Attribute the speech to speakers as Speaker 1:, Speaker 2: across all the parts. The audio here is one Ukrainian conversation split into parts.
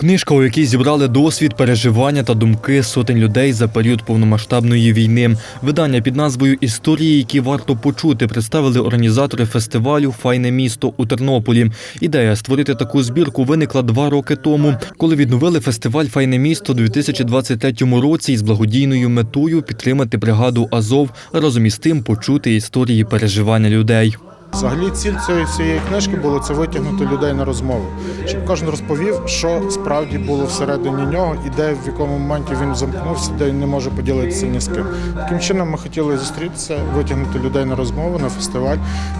Speaker 1: Книжка, у якій зібрали досвід, переживання та думки сотень людей за період повномасштабної війни. Видання під назвою Історії, які варто почути, представили організатори фестивалю Файне місто у Тернополі. Ідея створити таку збірку виникла два роки тому, коли відновили фестиваль Файне місто у 2023 році із благодійною метою підтримати бригаду Азов, разом із тим почути історії переживання людей.
Speaker 2: Взагалі, ціль цієї, цієї книжки було це витягнути людей на розмову, щоб кожен розповів, що справді було всередині нього, і де в якому моменті він замкнувся, де він не може поділитися ні з ким. Таким чином, ми хотіли зустрітися, витягнути людей на розмову на фестиваль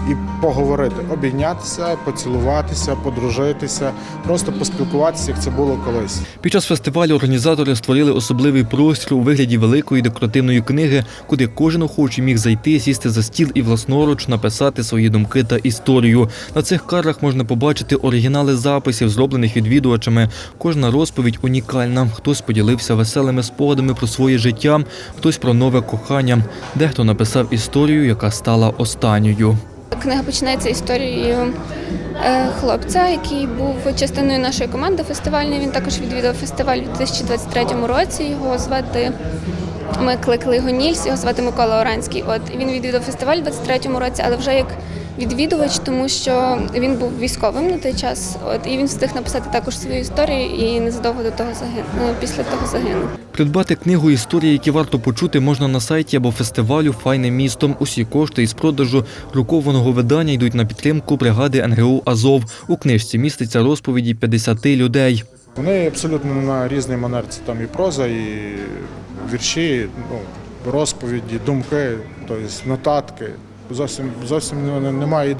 Speaker 2: і поговорити, обійнятися, поцілуватися, подружитися, просто поспілкуватися, як це було колись.
Speaker 1: Під час фестивалю організатори створили особливий простір у вигляді великої декоративної книги, куди кожен охочий міг зайти, сісти за стіл і власноруч написати свої думки та історію. На цих картах можна побачити оригінали записів, зроблених відвідувачами. Кожна розповідь унікальна. Хтось поділився веселими спогадами про своє життя, хтось про нове кохання. Дехто написав історію, яка стала останньою.
Speaker 3: Книга починається історією е, хлопця, який був частиною нашої команди фестивальної. Він також відвідав фестиваль у 2023 році. Його звати. Ми кликали його Нільс, його звати Микола Оранський. От він відвідав фестиваль у 23-му році, але вже як відвідувач, тому що він був військовим на той час. От і він встиг написати також свою історію і незадовго до того загинув. Після того загинув.
Speaker 1: Придбати книгу історії, які варто почути, можна на сайті або фестивалю Файне місто. Усі кошти із продажу друкованого видання йдуть на підтримку бригади НГУ Азов. У книжці міститься розповіді 50 людей.
Speaker 2: Вони абсолютно на різний манер. Це там і проза, і вірші, ну, розповіді, думки, тобто нотатки. Зовсім зовсім немає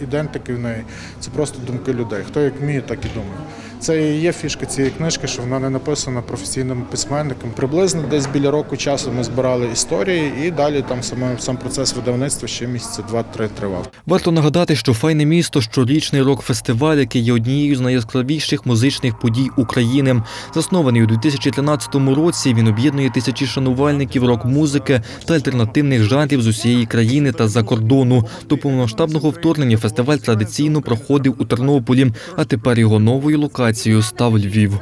Speaker 2: ідентики в неї. Це просто думки людей. Хто як вміє, так і думає. Це і є фішка цієї книжки, що вона не написана професійним письменником. Приблизно десь біля року часу ми збирали історії, і далі там саме сам процес видавництва ще місяця два-три тривав.
Speaker 1: Варто нагадати, що файне місто щорічний рок-фестиваль, який є однією з найяскравіших музичних подій України. Заснований у 2013 році, він об'єднує тисячі шанувальників рок-музики та альтернативних жанрів з усієї країни та за кордону. До повномасштабного вторгнення фестиваль традиційно проходив у Тернополі, а тепер його новою локацією став Львів.